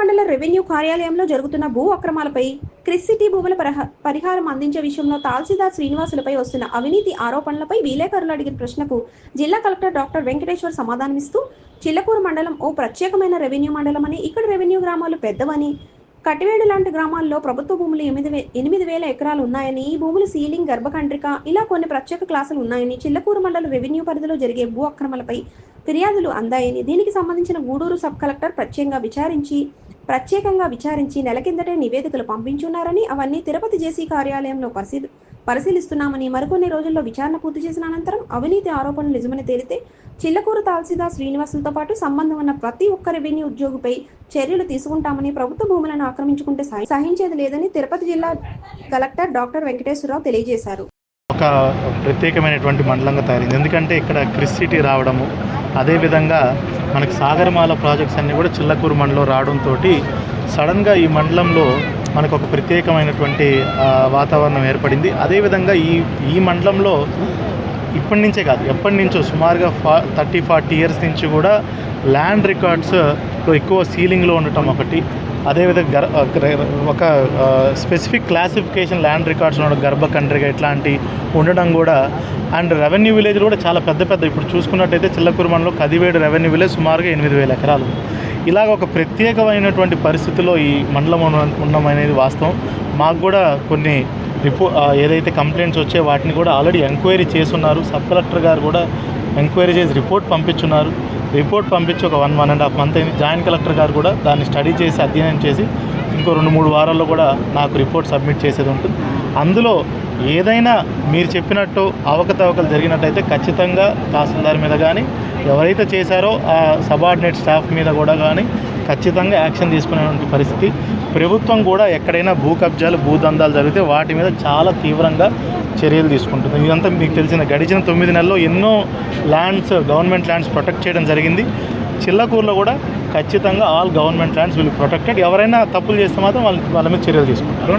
మండల రెవెన్యూ కార్యాలయంలో జరుగుతున్న భూ అక్రమాలపై క్రిస్ సిటీ భూముల పరిహారం అందించే విషయంలో తహసీల్దార్ శ్రీనివాసులపై వస్తున్న అవినీతి ఆరోపణలపై విలేకరులు అడిగిన ప్రశ్నకు జిల్లా కలెక్టర్ డాక్టర్ వెంకటేశ్వర్ సమాధానమిస్తూ చిల్లకూరు మండలం ఓ ప్రత్యేకమైన రెవెన్యూ మండలమని ఇక్కడ రెవెన్యూ గ్రామాలు పెద్దవని కటివేడు లాంటి గ్రామాల్లో ప్రభుత్వ భూములు ఎనిమిది వే ఎనిమిది వేల ఎకరాలు ఉన్నాయని ఈ భూములు సీలింగ్ గర్భకండ్రిక ఇలా కొన్ని ప్రత్యేక క్లాసులు ఉన్నాయని చిల్లకూరు మండల రెవెన్యూ పరిధిలో జరిగే భూ అక్రమాలపై ఫిర్యాదులు అందాయని దీనికి సంబంధించిన గూడూరు సబ్ కలెక్టర్ ప్రత్యేకంగా విచారించి ప్రత్యేకంగా విచారించి నెల కిందటే నివేదికలు పంపించున్నారని అవన్నీ తిరుపతి జేసీ కార్యాలయంలో పరిశీలి పరిశీలిస్తున్నామని మరికొన్ని రోజుల్లో విచారణ పూర్తి చేసిన అనంతరం అవినీతి ఆరోపణలు నిజమని తేలితే చిల్లకూరు తాల్సిదా శ్రీనివాసులతో పాటు సంబంధం ఉన్న ప్రతి ఒక్క రెవెన్యూ ఉద్యోగిపై చర్యలు తీసుకుంటామని ప్రభుత్వ భూములను ఆక్రమించుకుంటే సహించేది లేదని తిరుపతి జిల్లా కలెక్టర్ డాక్టర్ వెంకటేశ్వరరావు తెలియజేశారు. ఒక ప్రత్యేకమైనటువంటి మండలంగా తయారైంది. ఎందుకంటే ఇక్కడ క్రిస్ సిటీ రావడము అదేవిధంగా మనకి సాగరమాల ప్రాజెక్ట్స్ అన్నీ కూడా చిల్లకూరు మండలం రావడంతో సడన్గా ఈ మండలంలో మనకు ఒక ప్రత్యేకమైనటువంటి వాతావరణం ఏర్పడింది. అదేవిధంగా ఈ ఈ మండలంలో ఇప్పటి నుంచే కాదు ఎప్పటి నుంచో సుమారుగా ఫా థర్టీ ఫార్టీ ఇయర్స్ నుంచి కూడా ల్యాండ్ రికార్డ్స్ ఎక్కువ సీలింగ్లో ఉండటం ఒకటి. అదేవిధంగా గర్ ఒక స్పెసిఫిక్ క్లాసిఫికేషన్ ల్యాండ్ రికార్డ్స్ ఉండడం గర్భకండ్రిగా ఇట్లాంటి ఉండడం కూడా. అండ్ రెవెన్యూ విలేజ్ కూడా చాలా పెద్ద పెద్ద ఇప్పుడు చూసుకున్నట్టయితే చిల్లకూరుమన్లో కదివేడు రెవెన్యూ విలేజ్ సుమారుగా ఎనిమిది వేల ఎకరాలు. ఇలాగ ఒక ప్రత్యేకమైనటువంటి పరిస్థితిలో ఈ మండలం ఉన్న- ఉండడం అనేది వాస్తవం. మాకు కూడా కొన్ని రిపో ఏదైతే కంప్లైంట్స్ వచ్చే వాటిని కూడా ఆల్రెడీ ఎంక్వైరీ చేస్తున్నారు. సబ్ కలెక్టర్ గారు కూడా ఎంక్వైరీ చేసి రిపోర్ట్ పంపించున్నారు. రిపోర్ట్ పంపించి ఒక one one and half month అయింది. జాయింట్ కలెక్టర్ గారు కూడా దాన్ని స్టడీ చేసి అధ్యయనం చేసి ఇంకో రెండు మూడు వారాల్లో కూడా నాకు రిపోర్ట్ సబ్మిట్ చేసేది ఉంటుంది. అందులో ఏదైనా మీరు చెప్పినట్టు అవకతవకలు జరిగినట్టయితే ఖచ్చితంగా తహసీల్దార్ మీద కానీ ఎవరైతే చేశారో ఆ సబార్డినేట్ స్టాఫ్ మీద కూడా కానీ ఖచ్చితంగా యాక్షన్ తీసుకునేటువంటి పరిస్థితి. ప్రభుత్వం కూడా ఎక్కడైనా భూ కబ్జాలు భూదందాలు జరిగితే వాటి మీద చాలా తీవ్రంగా చర్యలు తీసుకుంటుంది. ఇదంతా మీకు తెలిసిన గడిచిన తొమ్మిది నెలల్లో ఎన్నో ల్యాండ్స్ గవర్నమెంట్ ల్యాండ్స్ ప్రొటెక్ట్ చేయడం జరిగింది. చిల్లకూరులో కూడా ఖచ్చితంగా all government lands will protected ఎవరైనా తప్పులు చేస్తే మాత్రం వాళ్ళ వాళ్ళ మీద చర్యలు తీసుకుంటారు.